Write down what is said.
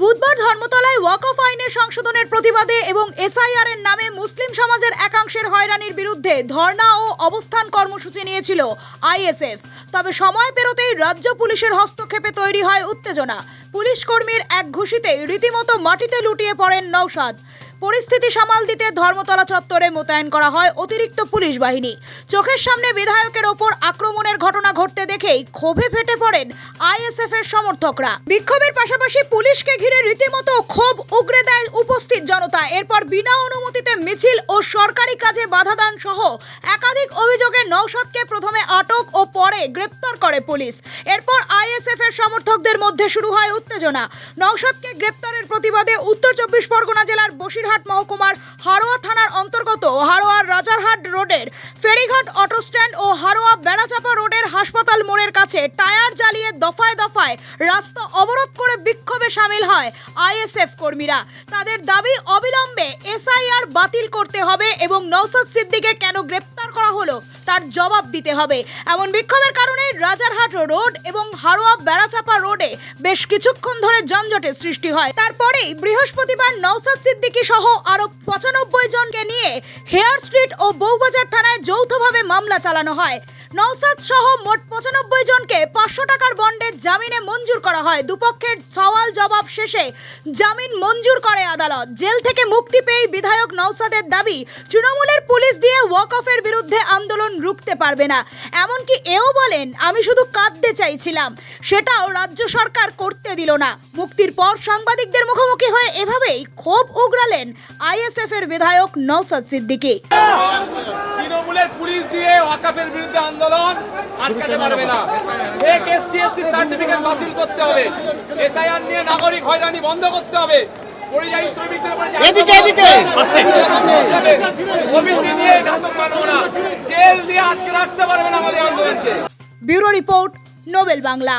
বুধবার ধর্মতলায় walk of আইনের সংশোধনের প্রতিবাদে এবং এসআইআর এর নামে মুসলিম সমাজের একাংশের হয়রানির বিরুদ্ধে ধর্ণা ও অবস্থান কর্মসূচি নিয়েছিল আইএসএফ। তবে সময় পেরোতেই রাজ্য পুলিশের হস্তক্ষেপে তৈরি হয় উত্তেজনা। পুলিশ কর্মীর এক ঘুষিতে রীতিমতো মাটিতে লুটিয়ে পড়েন নৌসাদ পরিস্থিতি সামাল দিতে ধর্মতলা চত্বরে মোতায়েন করা হয় অতিরিক্ত পুলিশ বাহিনী। চোখের সামনে বিধায়কের ওপর আক্রমণের ঘটনা ঘটতে দেখেই ক্ষোভে ফেটে পড়েন আইএসএফ এর সমর্থকরা। বিক্ষোভের পাশাপাশি পুলিশকে ঘিরে রীতিমতো ক্ষোভ, উগরে দেয় উপস্থিত জনতা। এরপর বিনা অনুমতিতে মিছিল ও সরকারি কাজে বাধাদান সহ একাধিক অভিযোগে নৌসদকে প্রথমে আটক পরে গ্রেপ্তার করে পুলিশ। এরপর আইএসএফ এর সমর্থকদের মধ্যে শুরু হয় উত্তেজনা। নৌসদকে গ্রেপ্তারের প্রতিবাদে উত্তর চব্বিশ পরগনা জেলার বসিরহাট মহকুমার হারোয়া থানার অন্তর্গত হারোয়ার রাজারহাট রোডের ফেরিঘাট অটো স্ট্যান্ড ও হারোয়া বেড়াচাপা রোডের হাসপাতাল মোড়ের কাছে টায়ার জ্বালিয়ে দফায় দফায় রাস্তা অবরোধ করে বিক্ষোভে সামিল হয় আইএসএফ কর্মীরা। তাদের দাবি অবিলম্বে এসআইআর বাতিল করতে হবে এবং নৌসাদ সিদ্দিকে কেন গ্রেপ্তার করা হলো তার জবাব দিতে হবে। এমন বিক্ষোভের কারণে রাজারহাট রোড এবং হারোয়া বেড়াচাপা রোডে বেশ কিছুক্ষণ ধরে যানজটের সৃষ্টি হয়। তারপরেই বৃহস্পতিবার নৌসাদ সিদ্দিকী সহ আরও পঁচানব্বই জনকে নিয়ে হেয়ার স্ট্রিট ও বউবাজার থানায় যৌথভাবে মামলা চালানো হয়। নৌসাদ সহ মোট পঁচানব্বই জনকে পাঁচশো টাকার বন্ডে জামিনে মঞ্জুর করা হয়। দুপক্ষের সওয়াল জবাব শেষে জামিন মঞ্জুর করে আদালত। জেল থেকে মুক্তি পেয়ে বিধায়ক নৌসাদের দাবি, তৃণমূলের পুলিশ দিয়ে ওয়াক অফের বিরুদ্ধে আন্দোলন রুখতে পারবে না। এমনকি এও বলেন, আমি শুধু কাঁদতে চাইছিলাম। সেটাও রাজ্য সরকার করতে দিল না। মুক্তির পর সাংবাদিকদের মুখোমুখি হয়ে এভাবেই ক্ষোভ উগরালেন আইএসএফ এর বিধায়ক নৌসাদ সিদ্দিকী। তৃণমূলের পুলিশ দিয়ে ওয়াকাফের বিরুদ্ধে আন্দোলন আটকাতে পারবে না। ফেক এসটিএসসি সার্টিফিকেট বাতিল করতে হবে। এসআইআর নিয়ে নাগরিক হয়রানি বন্ধ করতে হবে। পরিযায়ী শ্রমিকদের এদিকে, এদিকে। ওবিসি নিয়ে নাটক মানব না। জেল দিয়ে আটকে রাখতে পারবে না আমাদের আন্দোলনকে। Bureau report Nobel Bangla.